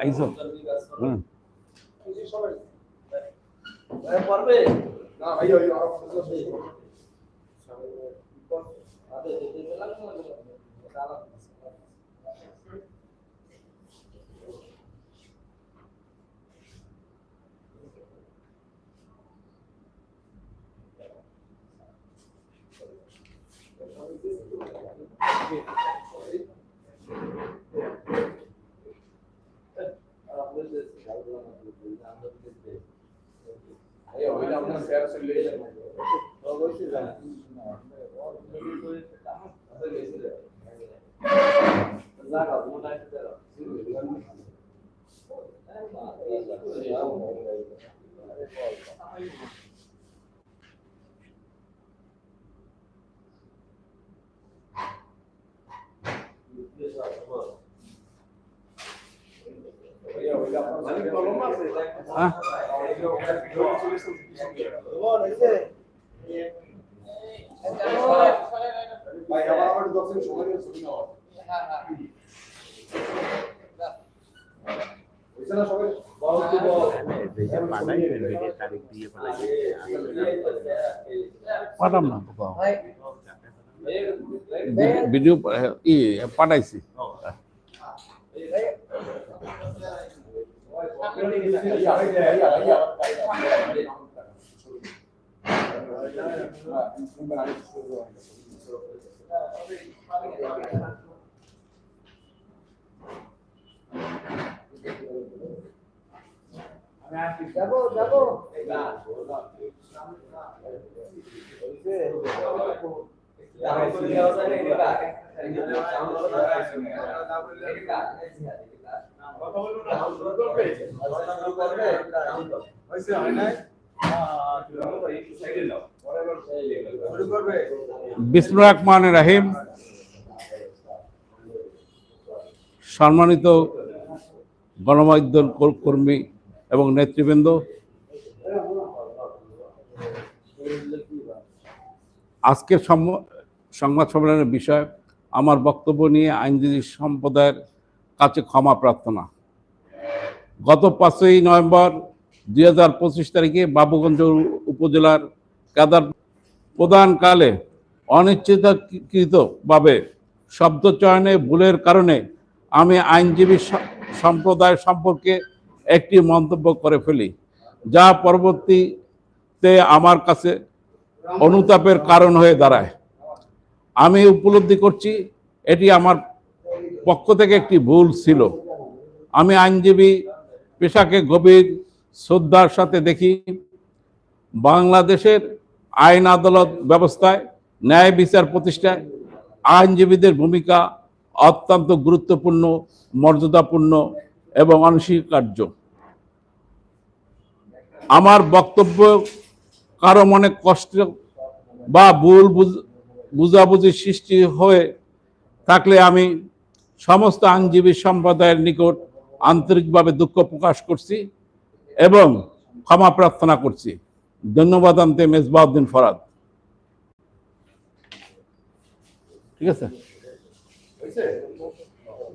আইসো হুম পারবে না ভাই ওই ওইটা আপনার স্যার চলে মানে কলম আছে হ্যাঁ ভাই আমার আমার দশ মিনিট সময় দিয়ে নেওয়া হয়েছে না পাঠাম না। ভিডিও, ই, পাঠাইছি। Dopo, dopo. Esatto, esatto. শুরু রহমান রাহিম। সম্মানিত গণমাধ্যম কর- কর্মী এবং নেতৃবৃন্দ আজকের সংবাদ সম্মেলনের বিষয়, আমার বক্তব্য নিয়ে আইনজীবী সম্প্রদায়ের কাছে ক্ষমা প্রার্থনা। গত পাঁচই নভেম্বর দুই হাজার পঁচিশ তারিখে বাবুগঞ্জ উপজেলার কাদার প্রদানকালে অনিশ্চিতকৃতভাবে শব্দ চয়নে ভুলের কারণে আমি আইনজীবী সম্প্রদায় সম্পর্কে একটি মন্তব্য করে ফেলি, যা পরবর্তীতে আমার কাছে অনুতাপের কারণ হয়ে দাঁড়ায়। আমি উপলব্ধি করছি, এটি আমার পক্ষ থেকে একটি ভুল ছিল। আমি আইনজীবী পেশাকে গভীর শ্রদ্ধার সাথে দেখি। বাংলাদেশের আইন আদালত ব্যবস্থায়, ন্যায় বিচার প্রতিষ্ঠায় আইনজীবীদের ভূমিকা অত্যন্ত গুরুত্বপূর্ণ, মর্যাদাপূর্ণ এবং অনস্বীকার্য। আমার বক্তব্য কারও মনে কষ্ট বা ভুল বুঝাবুঝি সৃষ্টি হয়ে থাকলে আমি সমস্ত আইনজীবী সম্প্রদায়ের নিকট আন্তরিকভাবে দুঃখ প্রকাশ করছি এবং ক্ষমা প্রার্থনা করছি। ধন্যবাদ আনতে মেজবাউদ্দিন ফরাদ। ঠিক আছে? হয়েছে?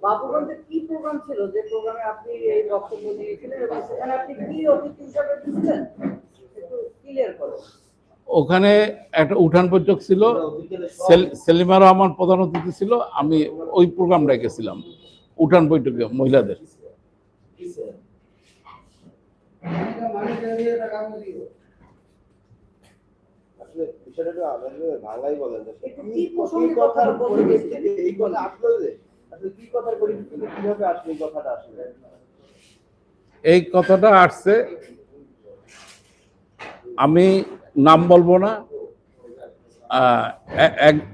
বাবুগঞ্জে কি প্রোগ্রাম ছিল? যে প্রোগ্রামে আপনি ওখানে একটা উঠান বৈঠক ছিল, সেল- সেলিমা রহমান প্রধান অতিথি ছিল, আমি ওই প্রোগ্রাম রেখেছিলাম উঠান বৈঠকে মহিলাদের। এই কথাটা আসছে, আমি নাম বলব না।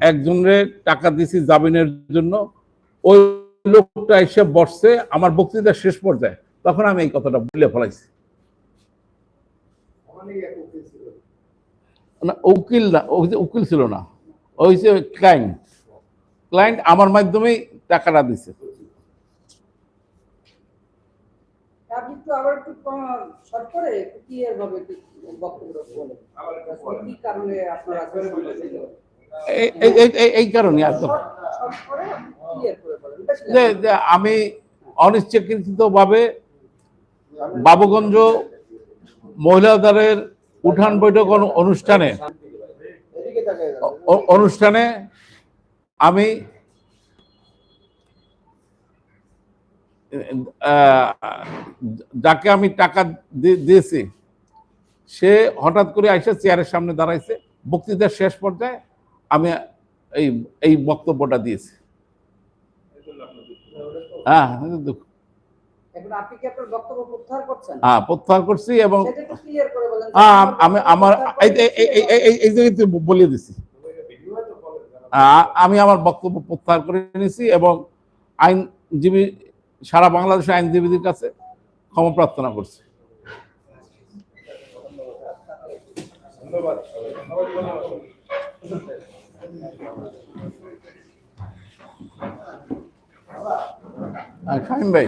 একজনের টাকা দিছি জামিনের জন্য। ওই লোকটা এসে বসছে, আমার বক্তৃতা শেষ পর্যায়ে। তখন আমি এই কথাটা বলে ফেলাইছি। না, উকিল না উকিল ছিল না। ওই যে ক্লায়েন্ট ক্লায়েন্ট আমার মাধ্যমেই টাকাটা দিছে। আপনি একটু আবার একটু শর্ট করে একটু ক্লিয়ার ভাবে একটু বক্তব্যটা বলেন। কি কারণে আপনারা এই- এই- এই- এই- এই কারণে। যে আমি অনিচ্ছাকৃতভাবে বাবুগঞ্জ মহিলাদের উঠান বৈঠক অনুষ্ঠানে অনুষ্ঠানে আমি যাকে আমি টাকা দিয়েছি সে হঠাৎ করে আইসে চেয়ারের সামনে দাঁড়াইছে। বক্তৃতার শেষ পর্যায়ে আমি এই এই বক্তব্যটা দিয়েছি। হ্যাঁ দুঃখ- বক্তব্য প্রত্যাহার হ্যাঁ প্রত্যাহার করছি এবং হ্যাঁ, আমি আমার এই বলে দিছি। আমি আমার বক্তব্য প্রত্যাহার করে নিয়েছি এবং আইনজীবী সারা বাংলাদেশের আইনজীবীদের কাছে ক্ষমা প্রার্থনা করছি। শাহিন ভাই।